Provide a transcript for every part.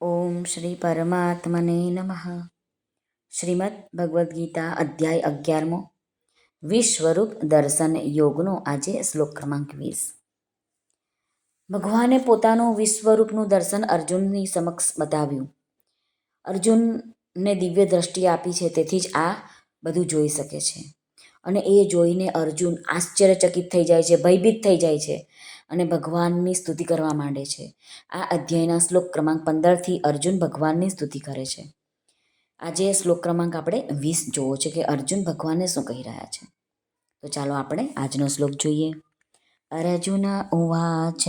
ઓમ શ્રી પરમાત્મને નમઃ શ્રીમદ ભગવદ્ ગીતા અધ્યાય અગિયારમો વિશ્વરૂપ દર્શન યોગનો આજે શ્લોક ક્રમાંક વીસ ભગવાને પોતાનું વિશ્વરૂપનું દર્શન અર્જુનની સમક્ષ બતાવ્યું। અર્જુનને દિવ્ય દ્રષ્ટિ આપી છે, તેથી જ આ બધું જોઈ શકે છે। અને એ જોઈને અર્જુન આશ્ચર્યચકિત થઈ જાય છે, ભયભીત થઈ જાય છે। અને ભગવાનની સ્તુતિ કરવા માંડે છે. આ અધ્યાયના શ્લોક ક્રમાંક પંદરથી અર્જુન ભગવાનની સ્તુતિ કરે છે. આજે શ્લોક ક્રમાંક આપણે વીસ જોવો છે કે અર્જુન ભગવાનને શું કહી રહ્યા છે. તો ચાલો આપણે આજનો શ્લોક જોઈએ. અર્જુન ઉવાચ,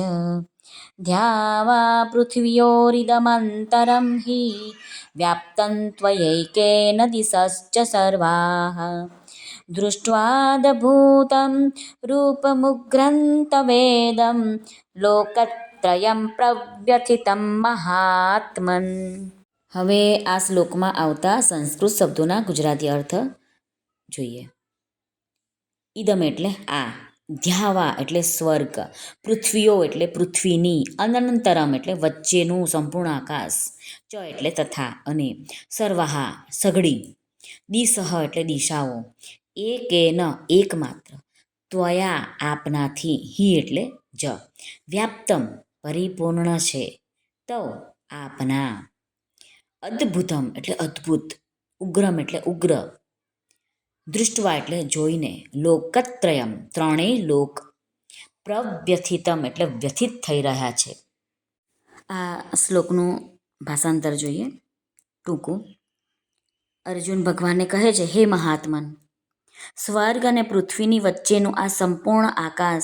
ધ્યાવા પૃથ્વ્યોરિદમંતરમ હિ વ્યાપ્तं ત્વયૈકેન દિશશ્ચ સર્વાः. दृष्ट्वादभूतं रूपमुग्रन्थवेदं લોકત્રયમ પ્રવ્યથિતમ મહાત્મન હવે આ શ્લોકમાં આવતા સંસ્કૃત શબ્દોના ગુજરાતી અર્થ જોઈએ. ઇદમ એટલે આ, ધ્યાવા એટલે સ્વર્ગ, પૃથ્વીઓ એટલે પૃથ્વીની, અનંતરમ એટલે વચ્ચેનું સંપૂર્ણ આકાશ, ચ એટલે તથા અને, સર્વાહા, સઘળી દિશહ એટલે દિશાઓ એ ન, એકમાત્ર. ત્વયા આપનાથી હી એટલે જ. વ્યાપ્તમ પરિપૂર્ણ છે. તવ આપના. અદ્ભુતમ એટલે અદ્ભુત. ઉગ્રમ એટલે ઉગ્ર. દૃષ્ટવા એટલે જોઈને. લોકત્રયમ, ત્રણેય લોક. પ્રવ્યથિતમ એટલે વ્યથિત થઈ રહ્યા છે. આ શ્લોકનું ભાષાંતર જોઈએ. ટૂંકું. અર્જુન ભગવાનને કહે છે, હે મહાત્મન સ્વર્ગ અને પૃથ્વીની વચ્ચેનું આ સંપૂર્ણ આકાશ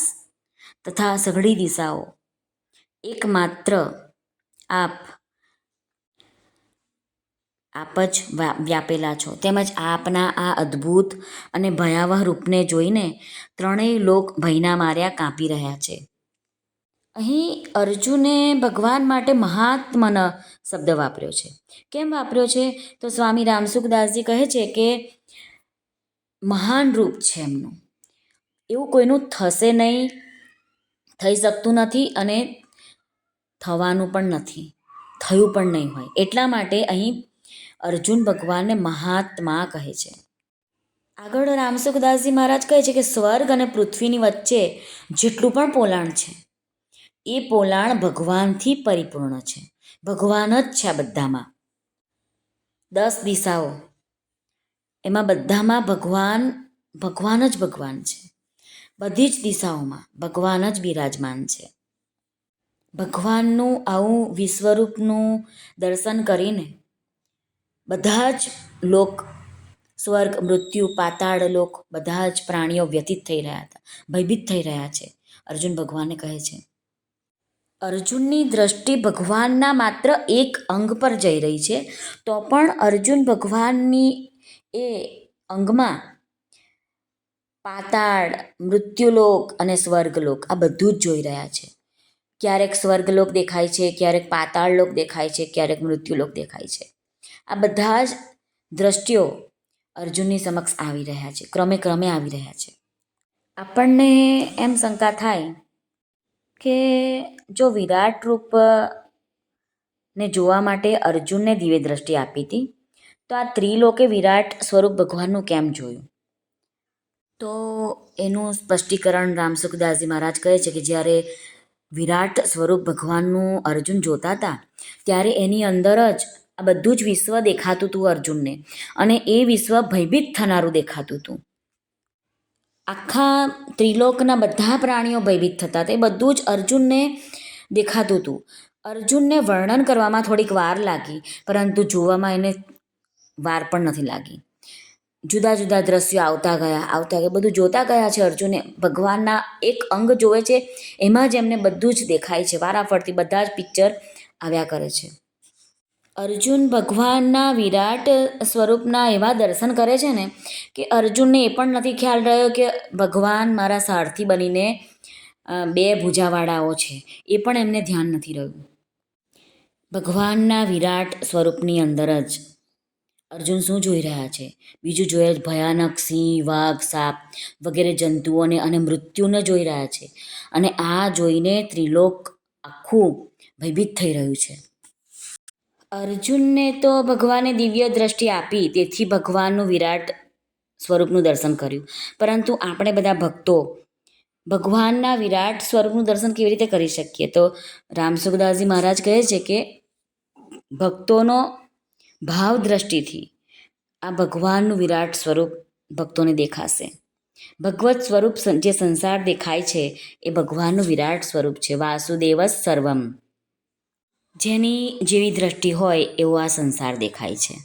તથા સઘળી દિશાઓ. એકમાત્ર આપ આપ જ વ્યાપેલા છો. તેમજ આપના આ અદ્ભુત અને ભયાવહ રૂપને જોઈને ત્રણેય લોક ભયના માર્યા કાપી રહ્યા છે. અહીં અર્જુને ભગવાન માટે મહાત્મન શબ્દ વાપર્યો છે. કેમ વાપર્યો છે? તો સ્વામી રામસુખદાસજી કહે છે કે મહાન રૂપ છે એમનું. એવું કોઈનું થશે નહીં, થઈ શકતું નથી અને થવાનું પણ નથી, થયું પણ નહીં હોય. એટલા માટે અહીં અર્જુન ભગવાનને મહાત્મા કહે છે. આગળ રામસુખદાસજી મહારાજ કહે છે કે સ્વર્ગ અને પૃથ્વીની વચ્ચે જેટલું પણ પોલાણ છે, એ પોલાણ ભગવાનથી પરિપૂર્ણ છે. ભગવાન જ છે આ બધામાં. દસ દિશાઓ. એમાં બધામાં ભગવાન ભગવાન જ ભગવાન છે. બધી જ દિશાઓમાં ભગવાન જ બિરાજમાન છે. ભગવાનનું આવું વિશ્વરૂપનું દર્શન કરીને બધા જ લોક, સ્વર્ગ, મૃત્યુ, પાતાળ લોક બધા જ પ્રાણીઓ વ્યતીત થઈ રહ્યા હતા, ભયભીત થઈ રહ્યા છે. અર્જુન ભગવાનને કહે છે, અર્જુનની દ્રષ્ટિ ભગવાનના માત્ર એક અંગ પર જઈ રહી છે, તો પણ અર્જુન ભગવાનની એ અંગમાં પાતાળ, મૃત્યુલોક અને સ્વર્ગલોક આ બધું જ જોઈ રહ્યા છે. ક્યારેક સ્વર્ગલોક દેખાય છે, ક્યારેક પાતાળ લોક દેખાય છે, ક્યારેક મૃત્યુલોક દેખાય છે. આ બધા જ દ્રષ્ટિઓ અર્જુનની સમક્ષ આવી રહ્યા છે, ક્રમે ક્રમે આવી રહ્યા છે. આપણને એમ શંકા થાય કે જો વિરાટ રૂપ ને જોવા માટે અર્જુનને દિવ્ય દ્રષ્ટિ આપી હતી તો આ ત્રિલોકે વિરાટ સ્વરૂપ ભગવાનનું કેમ જોયું? તો એનું સ્પષ્ટીકરણ રામસુખદાસજી મહારાજ કહે છે કે જ્યારે વિરાટ સ્વરૂપ ભગવાનનું અર્જુન જોતા હતા, ત્યારે એની અંદર જ આ બધું જ વિશ્વ દેખાતું હતું અર્જુનને અને એ વિશ્વ ભયભીત થનારું દેખાતું હતું. આખા ત્રિલોકના બધા પ્રાણીઓ ભયભીત થતા તે બધું જ અર્જુનને દેખાતું હતું. અર્જુનને વર્ણન કરવામાં થોડીક વાર લાગી, પરંતુ જોવામાં એને વાર પણ નથી લાગી. જુદા જુદા દ્રશ્યો આવતા ગયા આવતા ગયા. બધું જોતા ગયા છે અર્જુને. ભગવાનના એક અંગ જોવે છે, એમાં જ એમને બધું જ દેખાય છે. વારાફરતી બધા જ પિક્ચર આવ્યા કરે છે. અર્જુન ભગવાનના વિરાટ સ્વરૂપના એવા દર્શન કરે છે ને, કે અર્જુનને એ પણ નથી ખ્યાલ રહ્યો કે ભગવાન મારા સારથી બનીને બે ભૂજાવાળાઓ છે. એ પણ એમને ધ્યાન નથી રહ્યું. ભગવાનના વિરાટ સ્વરૂપની અંદર જ અર્જુન શું જોઈ રહ્યા છે? બીજું જોઈએ ભયાનક સિંહ, વાઘ, સાપ વગેરે જંતુઓને અને મૃત્યુને જોઈ રહ્યા છે. અને આ જોઈને ત્રિલોક આખું ભયભીત થઈ રહ્યું છે. અર્જુનને તો ભગવાને દિવ્ય દ્રષ્ટિ આપી, તેથી ભગવાનનું વિરાટ સ્વરૂપનું દર્શન કર્યું. પરંતુ આપણે બધા ભક્તો ભગવાનના વિરાટ સ્વરૂપનું દર્શન કેવી રીતે કરી શકીએ? તો રામસુખદાસજી મહારાજ કહે છે કે ભક્તોનો ભાવ દ્રષ્ટિથી આ ભગવાનનું વિરાટ સ્વરૂપ ભક્તોને દેખાશે. ભગવત સ્વરૂપ જે સંસાર દેખાય છે, એ ભગવાનનું વિરાટ સ્વરૂપ છે. વાસુદેવ સર્વમ. જેની જેવી દ્રષ્ટિ હોય, એવો આ સંસાર દેખાય છે.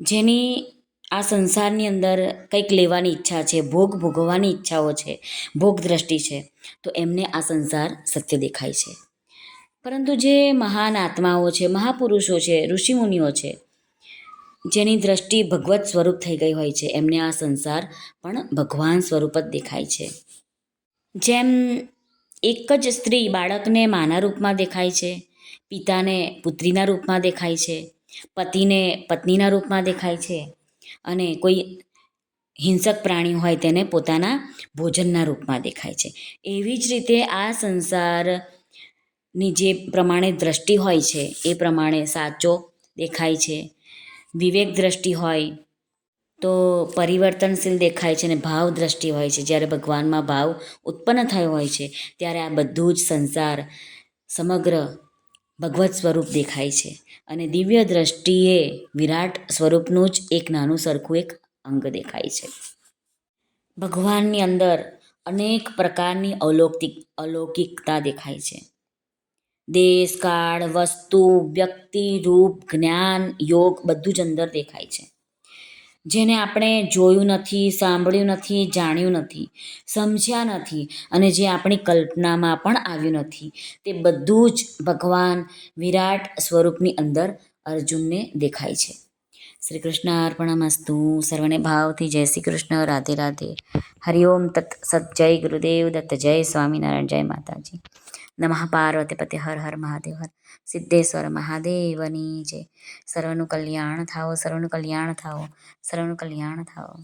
જેની આ સંસારની અંદર કંઈક લેવાની ઈચ્છા છે, ભોગ ભોગવવાની ઈચ્છાઓ છે, ભોગ દ્રષ્ટિ છે, તો એમને આ સંસાર સત્ય દેખાય છે. પરંતુ જે મહાન આત્માઓ છે, મહાપુરુષો છે, ઋષિમુનિઓ છે, જેની દ્રષ્ટિ ભગવત સ્વરૂપ થઈ ગઈ હોય છે, એમને આ સંસાર પણ ભગવાન સ્વરૂપ જ દેખાય છે. જેમ એક જ સ્ત્રી બાળકને માના રૂપમાં દેખાય છે, પિતાને પુત્રીના રૂપમાં દેખાય છે, પતિને પત્નીના રૂપમાં દેખાય છે અને કોઈ હિંસક પ્રાણી હોય તેને પોતાના ભોજનના રૂપમાં દેખાય છે. એવી જ રીતે આ સંસારની જે પ્રમાણે દ્રષ્ટિ હોય છે, એ પ્રમાણે સાચો દેખાય છે. વિવેક દ્રષ્ટિ હોય તો પરિવર્તનશીલ દેખાય છે અને ભાવ દ્રષ્ટિ હોય છે. જ્યારે ભગવાનમાં ભાવ ઉત્પન્ન થયો હોય છે, ત્યારે આ બધું જ સંસાર સમગ્ર ભગવત સ્વરૂપ દેખાય છે અને દિવ્ય દ્રષ્ટિએ વિરાટ સ્વરૂપનું જ એક નાનું સરખું એક અંગ દેખાય છે. ભગવાનની અંદર અનેક પ્રકારની અલૌકિક અલૌકિકતા દેખાય છે. દેશ કાળ વસ્તુ, વ્યક્તિ, રૂપ, જ્ઞાન, યોગ બધું જ અંદર દેખાય છે. જેને આપણે જોયું નથી, સાંભળ્યું નથી, જાણ્યું નથી, સમજ્યા નથી અને જે આપણી કલ્પનામાં પણ આવ્યું નથી, તે બધું જ ભગવાન વિરાટ સ્વરૂપની અંદર અર્જુનને દેખાય છે. શ્રી કૃષ્ણ અર્પણમસ્તુ સર્વને ભાવથી જય શ્રી કૃષ્ણ. રાધે રાધે. હરિઓમ તત્ સત જય ગુરુદેવ દત્ત. જય સ્વામિનારાયણ. જય માતાજી. નમઃ પાર્વતીપતિ હર હર મહાદેવ હર સિદ્ધેશ્વર મહાદેવની જય સર્વનું કલ્યાણ થાઓ સર્વનું કલ્યાણ થાઓ સર્વનું કલ્યાણ થાઓ